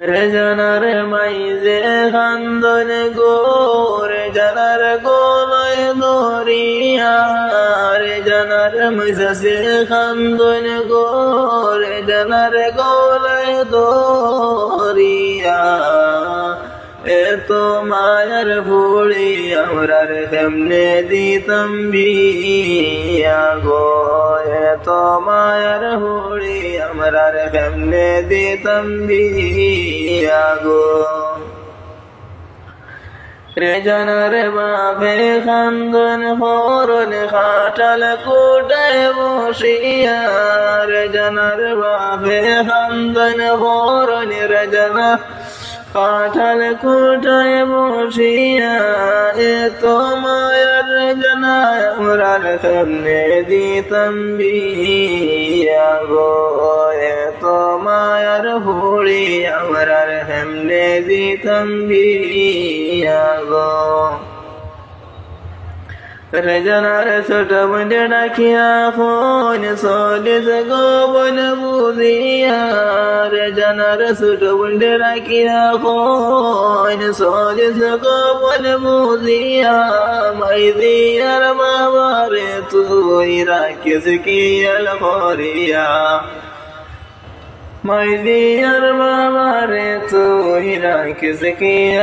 রে জানার মাইজে খান্দন গো রে জানার গোলয় দরিয়া জানার মাইজে খান্দন গো রে জানার গোলয় দরিয়া এত মায়ার ভুড়ি আমরার কেমনে দিতাম বিয়া গো। এত মায়ার ভুড়ি আমরার কেমনে দিতাম গো? রে জানার বাপে খান্দন হরণ খাটাল কোটায় বসিয়া। রে জানার বাপে খান্দন হরণ রে জানা কাঁঠাল কোটায় বসিয়া। এ তো মায়ার জানায় আমরার সামনে দিতাম বিয়া গো এ তো মায়ার ভুড়ি আমরার সামনে গো ረጀናረ ሶደቡን ደዳኪያ ሆነ ሶደዘ ጎቦነ ቡዚያ ረጀናረ ሶደቡን ደዳኪያ ሆነ ሶደዘ ጎቦነ ቡዚያ ማይዚያ ረማባሬቱ ኢራኪ ዝኪያ ለሆሪያ ማይዚያ ረማባሬቱ ኢራኪ ዝኪያ